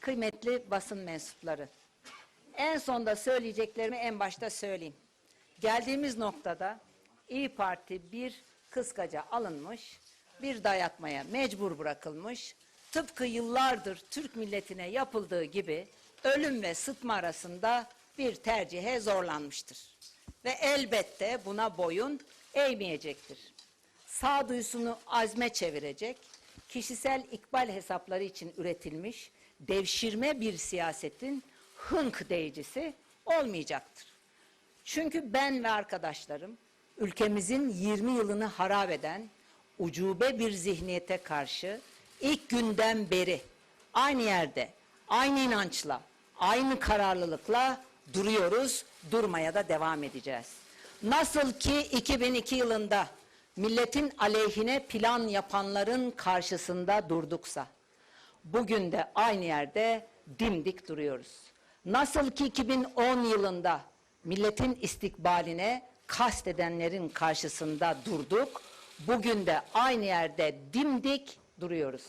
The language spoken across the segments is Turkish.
kıymetli basın mensupları. En sonda söyleyeceklerimi en başta söyleyeyim. Geldiğimiz noktada İyi Parti bir kıskaca alınmış, bir dayatmaya mecbur bırakılmış, tıpkı yıllardır Türk milletine yapıldığı gibi ölüm ve sıtma arasında bir tercihe zorlanmıştır. Ve elbette buna boyun eğmeyecektir. Sağduyusunu azme çevirecek, kişisel ikbal hesapları için üretilmiş devşirme bir siyasetin hınk deyicisi olmayacaktır. Çünkü ben ve arkadaşlarım ülkemizin 20 yılını harap eden ucube bir zihniyete karşı ilk günden beri aynı yerde, aynı inançla, aynı kararlılıkla duruyoruz, durmaya da devam edeceğiz. Nasıl ki 2002 yılında milletin aleyhine plan yapanların karşısında durduksa, bugün de aynı yerde dimdik duruyoruz. Nasıl ki 2010 yılında milletin istikbaline kastedenlerin karşısında durduk, bugün de aynı yerde dimdik duruyoruz.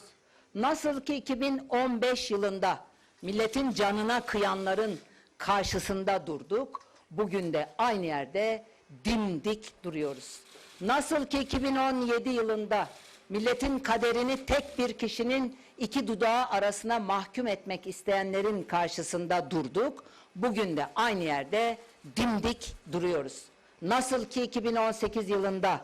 Nasıl ki 2015 yılında milletin canına kıyanların karşısında durduk, bugün de aynı yerde dimdik duruyoruz. Nasıl ki 2017 yılında milletin kaderini tek bir kişinin iki dudağı arasına mahkum etmek isteyenlerin karşısında durduk, bugün de aynı yerde dimdik duruyoruz. Nasıl ki 2018 yılında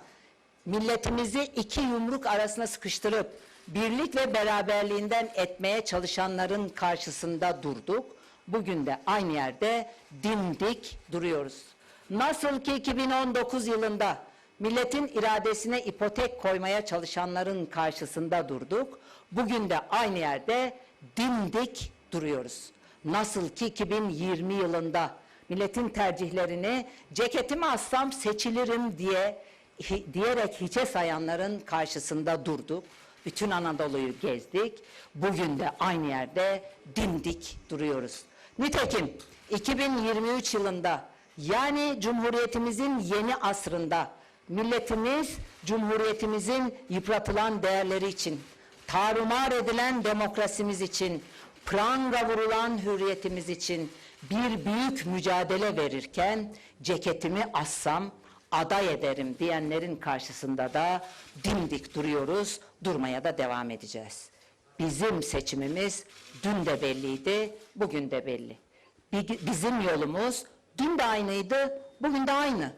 milletimizi iki yumruk arasına sıkıştırıp birlik ve beraberliğinden etmeye çalışanların karşısında durduk. Bugün de aynı yerde dimdik duruyoruz. Nasıl ki 2019 yılında milletin iradesine ipotek koymaya çalışanların karşısında durduk. Bugün de aynı yerde dimdik duruyoruz. Nasıl ki 2020 yılında milletin tercihlerini ceketimi assam seçilirim diye hi- diyerek hiçe sayanların karşısında durduk. Bütün Anadolu'yu gezdik. Bugün de aynı yerde dimdik duruyoruz. Nitekim 2023 yılında yani Cumhuriyetimizin yeni asrında milletimiz Cumhuriyetimizin yıpratılan değerleri için, tarumar edilen demokrasimiz için, pranga vurulan hürriyetimiz için bir büyük mücadele verirken ceketimi assam aday ederim diyenlerin karşısında da dimdik duruyoruz, durmaya da devam edeceğiz. Bizim seçimimiz dün de belliydi, bugün de belli. Bi- Bizim yolumuz dün de aynıydı, bugün de aynı.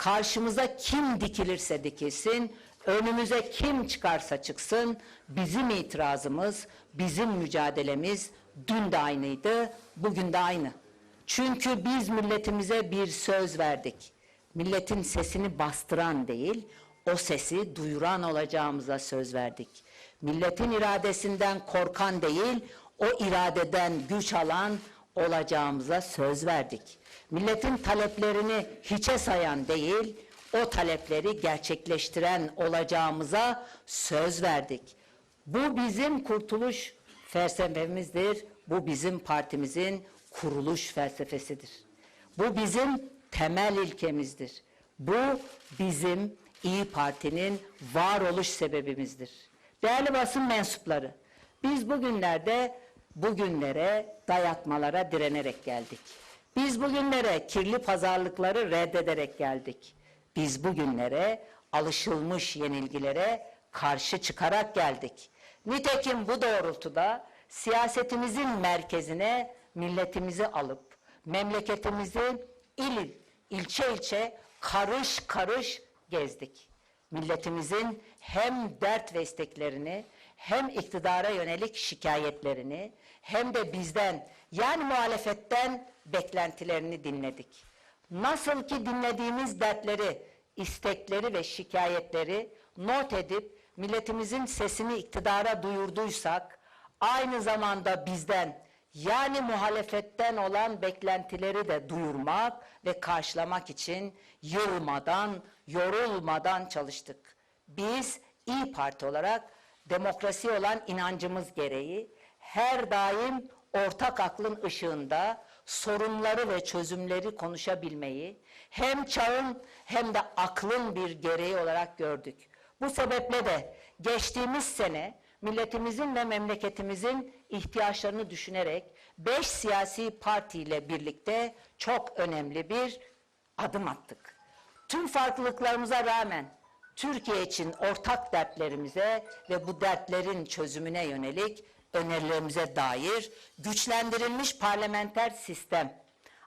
Karşımıza kim dikilirse dikilsin, önümüze kim çıkarsa çıksın, bizim itirazımız, bizim mücadelemiz dün de aynıydı, bugün de aynı. Çünkü biz milletimize bir söz verdik. Milletin sesini bastıran değil, o sesi duyuran olacağımıza söz verdik. Milletin iradesinden korkan değil, o iradeden güç alan olacağımıza söz verdik. Milletin taleplerini hiçe sayan değil, o talepleri gerçekleştiren olacağımıza söz verdik. Bu bizim kurtuluş felsefemizdir. Bu bizim partimizin kuruluş felsefesidir. Bu bizim temel ilkemizdir. Bu bizim İyi Parti'nin varoluş sebebimizdir. Değerli basın mensupları, biz bugünlerde bugünlere dayatmalara direnerek geldik. Biz bugünlere kirli pazarlıkları reddederek geldik. Biz bugünlere alışılmış yenilgilere karşı çıkarak geldik. Nitekim bu doğrultuda siyasetimizin merkezine milletimizi alıp memleketimizi il il, ilçe ilçe karış karış gezdik. Milletimizin hem dert ve isteklerini hem iktidara yönelik şikayetlerini hem de bizden yani muhalefetten beklentilerini dinledik. Nasıl ki dinlediğimiz dertleri, istekleri ve şikayetleri not edip milletimizin sesini iktidara duyurduysak, aynı zamanda bizden yani muhalefetten olan beklentileri de duyurmak ve karşılamak için yılmadan, yorulmadan çalıştık. Biz İyi Parti olarak demokrasi olan inancımız gereği her daim ortak aklın ışığında sorunları ve çözümleri konuşabilmeyi hem çağın hem de aklın bir gereği olarak gördük. Bu sebeple de geçtiğimiz sene milletimizin ve memleketimizin ihtiyaçlarını düşünerek beş siyasi partiyle birlikte çok önemli bir adım attık. Tüm farklılıklarımıza rağmen Türkiye için ortak dertlerimize ve bu dertlerin çözümüne yönelik önerilerimize dair güçlendirilmiş parlamenter sistem,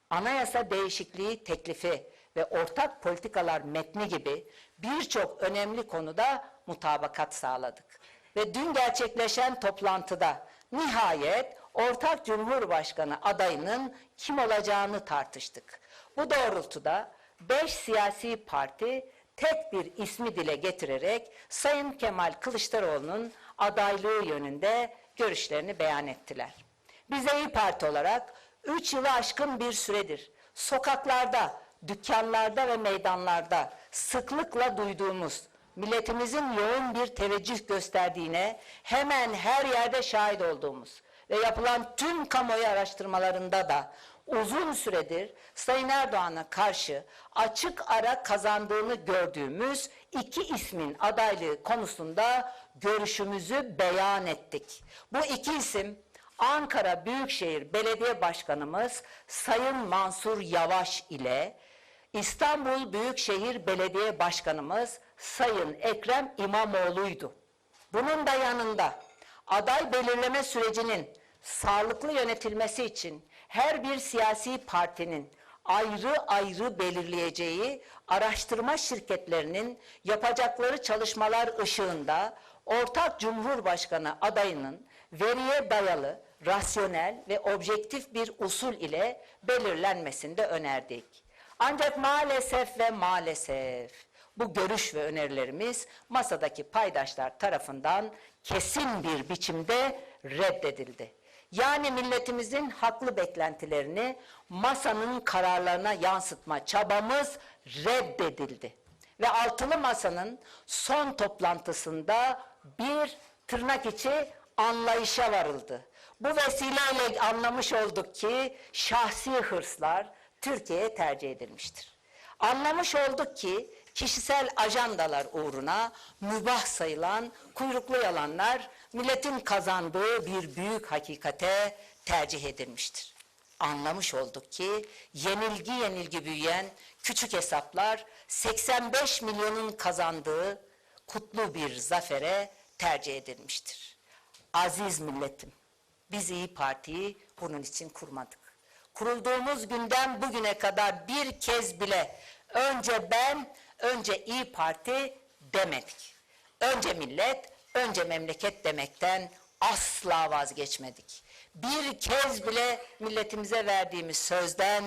anayasa değişikliği teklifi ve ortak politikalar metni gibi birçok önemli konuda mutabakat sağladık. Ve dün gerçekleşen toplantıda nihayet ortak Cumhurbaşkanı adayının kim olacağını tartıştık. Bu doğrultuda beş siyasi parti tek bir ismi dile getirerek Sayın Kemal Kılıçdaroğlu'nun adaylığı yönünde görüşlerini beyan ettiler. Bize İyi Parti olarak 3 yılı aşkın bir süredir sokaklarda, dükkanlarda ve meydanlarda sıklıkla duyduğumuz milletimizin yoğun bir teveccüh gösterdiğine hemen her yerde şahit olduğumuz ve yapılan tüm kamuoyu araştırmalarında da uzun süredir Sayın Erdoğan'a karşı açık ara kazandığını gördüğümüz iki ismin adaylığı konusunda görüşümüzü beyan ettik. Bu iki isim Ankara Büyükşehir Belediye Başkanımız Sayın Mansur Yavaş ile İstanbul Büyükşehir Belediye Başkanımız Sayın Ekrem İmamoğlu'ydu. Bunun da yanında aday belirleme sürecinin sağlıklı yönetilmesi için her bir siyasi partinin ayrı ayrı belirleyeceği araştırma şirketlerinin yapacakları çalışmalar ışığında ortak Cumhurbaşkanı adayının veriye dayalı, rasyonel ve objektif bir usul ile belirlenmesini de önerdik. Ancak maalesef ve maalesef bu görüş ve önerilerimiz masadaki paydaşlar tarafından kesin bir biçimde reddedildi. Yani milletimizin haklı beklentilerini masanın kararlarına yansıtma çabamız reddedildi. Ve altılı masanın son toplantısında bir tırnak içi anlayışa varıldı. Bu vesileyle anlamış olduk ki şahsi hırslar Türkiye'ye tercih edilmiştir. Anlamış olduk ki kişisel ajandalar uğruna mübah sayılan kuyruklu yalanlar milletin kazandığı bir büyük hakikate tercih edilmiştir. Anlamış olduk ki yenilgi yenilgi büyüyen küçük hesaplar 85 milyonun kazandığı kutlu bir zafere tercih edilmiştir. Aziz milletim, biz İyi Parti'yi bunun için kurmadık. Kurulduğumuz günden bugüne kadar bir kez bile önce ben, önce İyi Parti demedik. Önce millet, önce memleket demekten asla vazgeçmedik. Bir kez bile milletimize verdiğimiz sözden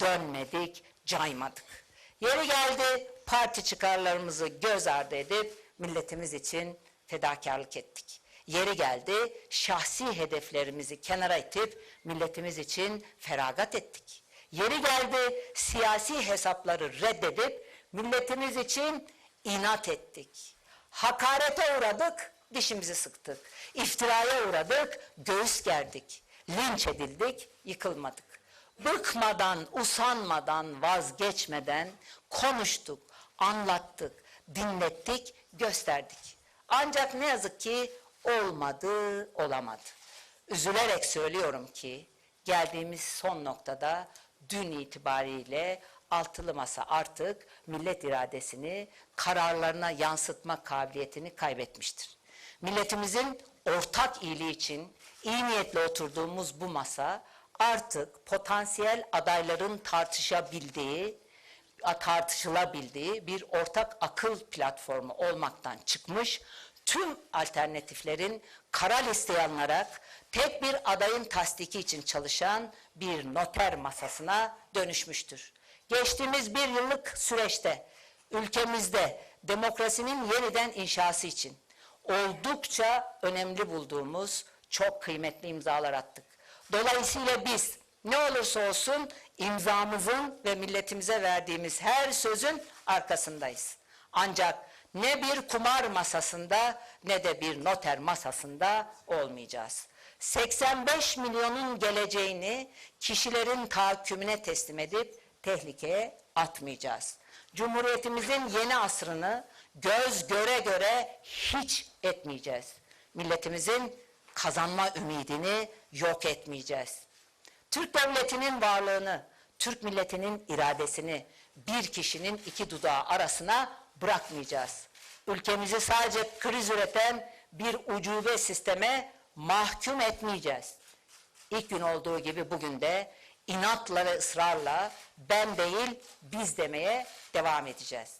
dönmedik, caymadık. Yeri geldi parti çıkarlarımızı göz ardı edip milletimiz için fedakarlık ettik. Yeri geldi şahsi hedeflerimizi kenara itip milletimiz için feragat ettik. Yeri geldi siyasi hesapları reddedip milletimiz için inat ettik. Hakarete uğradık, dişimizi sıktık. İftiraya uğradık, göğüs gerdik. Linç edildik, yıkılmadık. Bıkmadan, usanmadan, vazgeçmeden konuştuk, anlattık, dinlettik, gösterdik. Ancak ne yazık ki olmadı, olamadı. Üzülerek söylüyorum ki geldiğimiz son noktada dün itibariyle altılı masa artık millet iradesini kararlarına yansıtma kabiliyetini kaybetmiştir. Milletimizin ortak iyiliği için iyi niyetle oturduğumuz bu masa artık potansiyel adayların tartışabildiği, tartışılabildiği bir ortak akıl platformu olmaktan çıkmış, tüm alternatiflerin kara listeye alınarak tek bir adayın tasdiki için çalışan bir noter masasına dönüşmüştür. Geçtiğimiz bir yıllık süreçte ülkemizde demokrasinin yeniden inşası için oldukça önemli bulduğumuz çok kıymetli imzalar attık. Dolayısıyla biz ne olursa olsun imzamızın ve milletimize verdiğimiz her sözün arkasındayız. Ancak ne bir kumar masasında ne de bir noter masasında olmayacağız. 85 milyonun geleceğini kişilerin tahakkümüne teslim edip tehlikeye atmayacağız. Cumhuriyetimizin yeni asrını göz göre göre hiç etmeyeceğiz. Milletimizin kazanma ümidini yok etmeyeceğiz. Türk devletinin varlığını, Türk milletinin iradesini bir kişinin iki dudağı arasına bırakmayacağız. Ülkemizi sadece kriz üreten bir ucube sisteme mahkum etmeyeceğiz. İlk gün olduğu gibi bugün de inatla ve ısrarla ben değil biz demeye devam edeceğiz.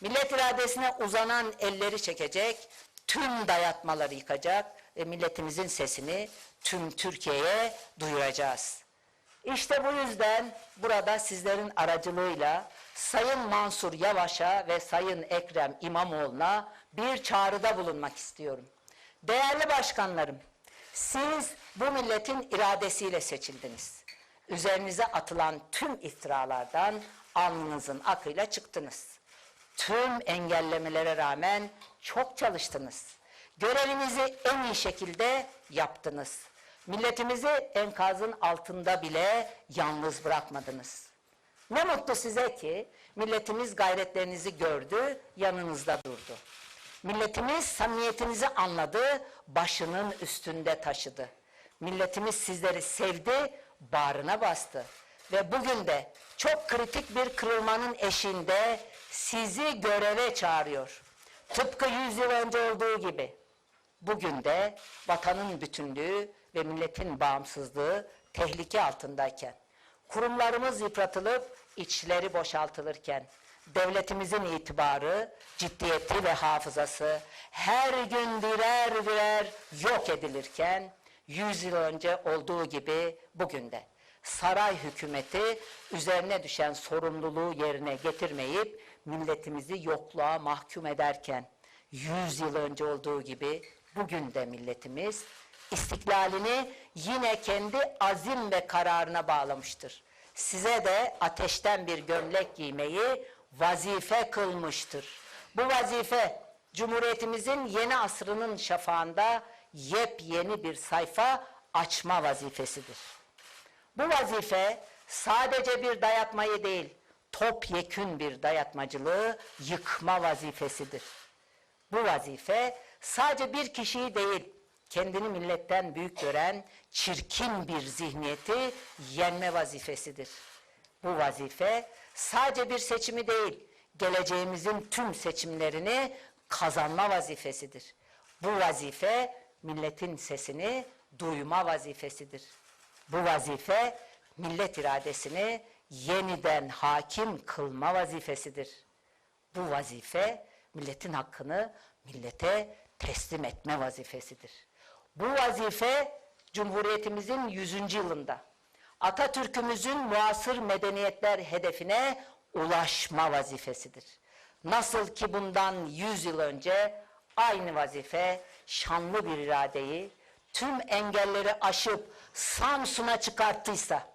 Millet iradesine uzanan elleri çekecek, tüm dayatmaları yıkacak ve milletimizin sesini tüm Türkiye'ye duyuracağız. İşte bu yüzden burada sizlerin aracılığıyla Sayın Mansur Yavaş'a ve Sayın Ekrem İmamoğlu'na bir çağrıda bulunmak istiyorum. Değerli başkanlarım, siz bu milletin iradesiyle seçildiniz. Üzerinize atılan tüm iftiralardan alnınızın akıyla çıktınız. Tüm engellemelere rağmen çok çalıştınız. Görevinizi en iyi şekilde yaptınız. Milletimizi enkazın altında bile yalnız bırakmadınız. Ne mutlu size ki milletimiz gayretlerinizi gördü, yanınızda durdu. Milletimiz samimiyetinizi anladı, başının üstünde taşıdı. Milletimiz sizleri sevdi, bağrına bastı. Ve bugün de çok kritik bir kırılmanın eşiğinde sizi göreve çağırıyor. Tıpkı yüz yıl önce olduğu gibi. Bugün de vatanın bütünlüğü ve milletin bağımsızlığı tehlike altındayken, kurumlarımız yıpratılıp içleri boşaltılırken, devletimizin itibarı, ciddiyeti ve hafızası her gün birer birer yok edilirken, yüz yıl önce olduğu gibi bugün de saray hükümeti üzerine düşen sorumluluğu yerine getirmeyip milletimizi yokluğa mahkum ederken, yüz yıl önce olduğu gibi bugün de milletimiz istiklalini yine kendi azim ve kararına bağlamıştır. Size de ateşten bir gömlek giymeyi vazife kılmıştır. Bu vazife Cumhuriyetimizin yeni asrının şafağında yepyeni bir sayfa açma vazifesidir. Bu vazife sadece bir dayatmayı değil, topyekün bir dayatmacılığı yıkma vazifesidir. Bu vazife sadece bir kişiyi değil, kendini milletten büyük gören çirkin bir zihniyeti yenme vazifesidir. Bu vazife sadece bir seçimi değil, geleceğimizin tüm seçimlerini kazanma vazifesidir. Bu vazife milletin sesini duyma vazifesidir. Bu vazife millet iradesini yeniden hakim kılma vazifesidir. Bu vazife milletin hakkını millete teslim etme vazifesidir. Bu vazife Cumhuriyetimizin 100. yılında Atatürk'ümüzün muasır medeniyetler hedefine ulaşma vazifesidir. Nasıl ki bundan 100 yıl önce aynı vazife şanlı bir iradeyi tüm engelleri aşıp Samsun'a çıkarttıysa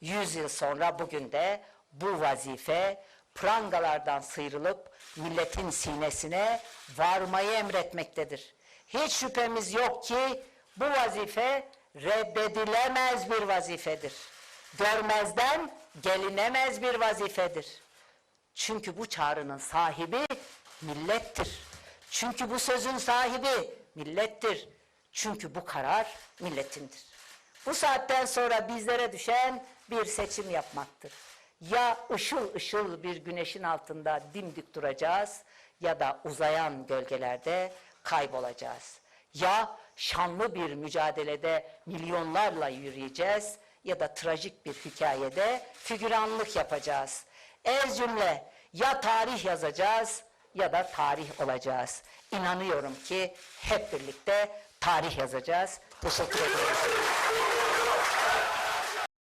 100 yıl sonra bugün de bu vazife prangalardan sıyrılıp milletin sinesine varmayı emretmektedir. Hiç şüphemiz yok ki bu vazife reddedilemez bir vazifedir. Görmezden gelinemez bir vazifedir. Çünkü bu çağrının sahibi millettir. Çünkü bu sözün sahibi millettir. Çünkü bu karar milletindir. Bu saatten sonra bizlere düşen bir seçim yapmaktır. Ya ışıl ışıl bir güneşin altında dimdik duracağız ya da uzayan gölgelerde kaybolacağız. Ya şanlı bir mücadelede milyonlarla yürüyeceğiz ya da trajik bir hikayede figüranlık yapacağız. Ez cümle ya tarih yazacağız ya da tarih olacağız. İnanıyorum ki hep birlikte tarih yazacağız. Teşekkür ederim.